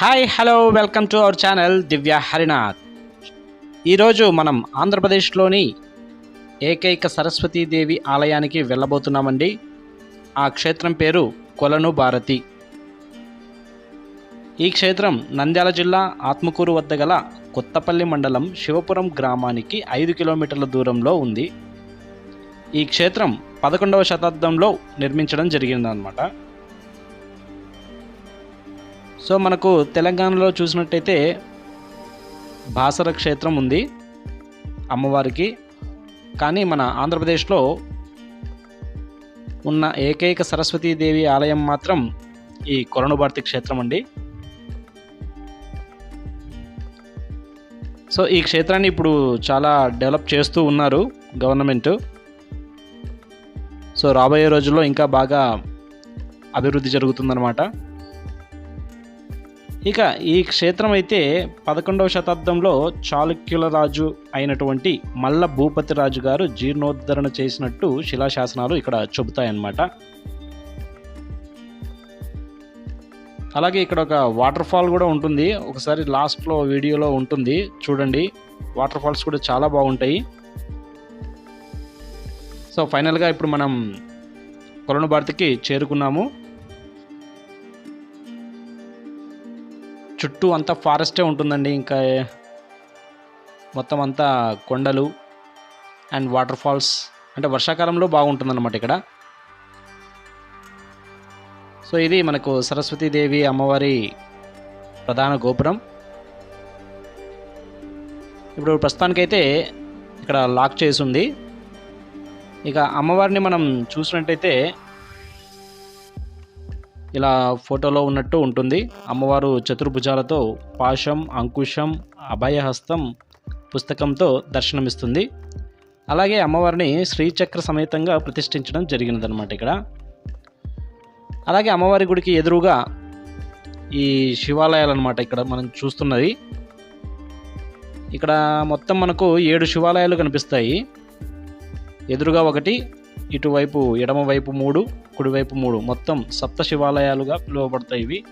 Hi hello welcome to our channel Divya Harinath ఈరోజు మనం ఆంధ్రప్రదేశ్లోని ఏకైక సరస్వతీదేవి ఆలయానికి వెళ్ళబోతున్నామండి. ఆ క్షేత్రం పేరు కొలను భారతి. ఈ క్షేత్రం నంద్యాల జిల్లా ఆత్మకూరు వద్ద గల కొత్తపల్లి మండలం శివపురం గ్రామానికి ఐదు కిలోమీటర్ల దూరంలో ఉంది. ఈ క్షేత్రం పదకొండవ శతాబ్దంలో నిర్మించడం జరిగిందనమాట సో మనకు తెలంగాణలో చూసినట్టయితే బాసర క్షేత్రం ఉంది అమ్మవారికి. కానీ మన ఆంధ్రప్రదేశ్లో ఉన్న ఏకైక సరస్వతీదేవి ఆలయం మాత్రం ఈ కొరణుభారతి క్షేత్రం అండి. సో ఈ క్షేత్రాన్ని ఇప్పుడు చాలా డెవలప్ చేస్తూ ఉన్నారు గవర్నమెంట్. సో రాబోయే రోజుల్లో ఇంకా బాగా అభివృద్ధి జరుగుతుందన్నమాట. ఇక ఈ క్షేత్రం అయితే పదకొండవ శతాబ్దంలో చాళుక్యుల రాజు అయినటువంటి మల్ల భూపతి రాజు గారు జీర్ణోద్ధరణ చేసినట్టు శిలాశాసనాలు ఇక్కడ చెబుతాయన్నమాట. అలాగే ఇక్కడ ఒక వాటర్ ఫాల్ కూడా ఉంటుంది. ఒకసారి లాస్ట్లో వీడియోలో ఉంటుంది. చూడండి వాటర్ ఫాల్స్ కూడా చాలా బాగుంటాయి. సో ఫైనల్గా ఇప్పుడు మనం కొలను భారతికి చేరుకున్నాము. చుట్టూ అంతా ఫారెస్టే ఉంటుందండి ఇంకా. మొత్తం అంతా కొండలు అండ్ వాటర్ ఫాల్స్. అంటే వర్షాకాలంలో బాగుంటుందన్నమాట ఇక్కడ. సో ఇది మనకు సరస్వతీదేవి అమ్మవారి ప్రధాన గోపురం. ఇప్పుడు ప్రస్తుతానికైతే ఇక్కడ లాక్ చేసి ఉంది ఇక అమ్మవారిని మనం చూసినట్టయితే ఇలా ఫోటోలో ఉన్నట్టు ఉంటుంది. అమ్మవారు చతుర్భుజాలతో పాశం అంకుశం అభయహస్తం పుస్తకంతో దర్శనమిస్తుంది. అలాగే అమ్మవారిని శ్రీచక్ర సమేతంగా ప్రతిష్ఠించడం జరిగినదనమాట ఇక్కడ. అలాగే అమ్మవారి గుడికి ఎదురుగా ఈ శివాలయాలు అనమాట ఇక్కడ మనం చూస్తున్నది ఇక్కడ మొత్తం మనకు ఏడు శివాలయాలు కనిపిస్తాయి. ఎదురుగా ఒకటి ఇటువైపు ఎడమవైపు మూడు కుడివైపు మూడు. మొత్తం సప్త శివాలయాలుగా పిలువబడతాయి ఇవి.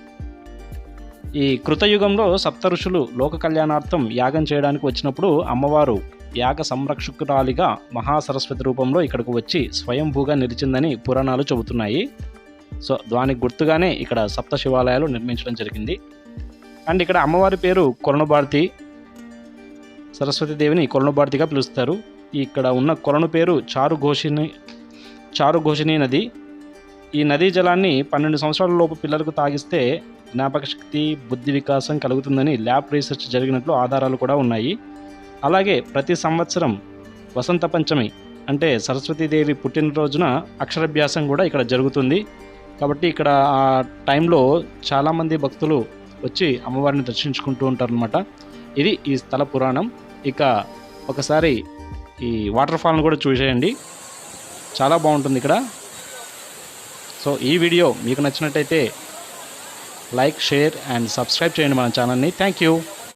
ఈ కృతయుగంలో సప్త ఋషులు లోక కళ్యాణార్థం యాగం చేయడానికి వచ్చినప్పుడు అమ్మవారు యాగ సంరక్షకురాలిగా మహాసరస్వతి రూపంలో ఇక్కడికి వచ్చి స్వయంభూగా నిలిచిందని పురాణాలు చెబుతున్నాయి. సో దానికి గుర్తుగానే ఇక్కడ సప్త శివాలయాలు నిర్మించడం జరిగింది. అండ్ ఇక్కడ అమ్మవారి పేరు కొరణభారతి సరస్వతీదేవిని కొరణభారతిగా పిలుస్తారు. ఇక్కడ ఉన్న కొలను పేరు చారుఘోషిని చారుఘోషిని నది. ఈ నదీ జలాన్ని పన్నెండు సంవత్సరాల లోపు పిల్లలకు తాగిస్తే జ్ఞాపక శక్తి బుద్ధి వికాసం కలుగుతుందని ల్యాబ్ రీసెర్చ్ జరిగినట్లు ఆధారాలు కూడా ఉన్నాయి. అలాగే ప్రతి సంవత్సరం వసంత పంచమి అంటే సరస్వతీదేవి పుట్టినరోజున అక్షరాభ్యాసం కూడా ఇక్కడ జరుగుతుంది. కాబట్టి ఇక్కడ ఆ టైంలో చాలామంది భక్తులు వచ్చి అమ్మవారిని దర్శించుకుంటూ ఉంటారనమాట ఇది ఈ స్థల పురాణం. ఇక ఒకసారి ఈ వాటర్ ఫాల్ను కూడా చూసేయండి. చాలా బాగుంటుంది ఇక్కడ. సో ఈ వీడియో మీకు నచ్చినట్టయితే లైక్ షేర్ అండ్ సబ్స్క్రైబ్ చేయండి మన ఛానల్ని. Thank you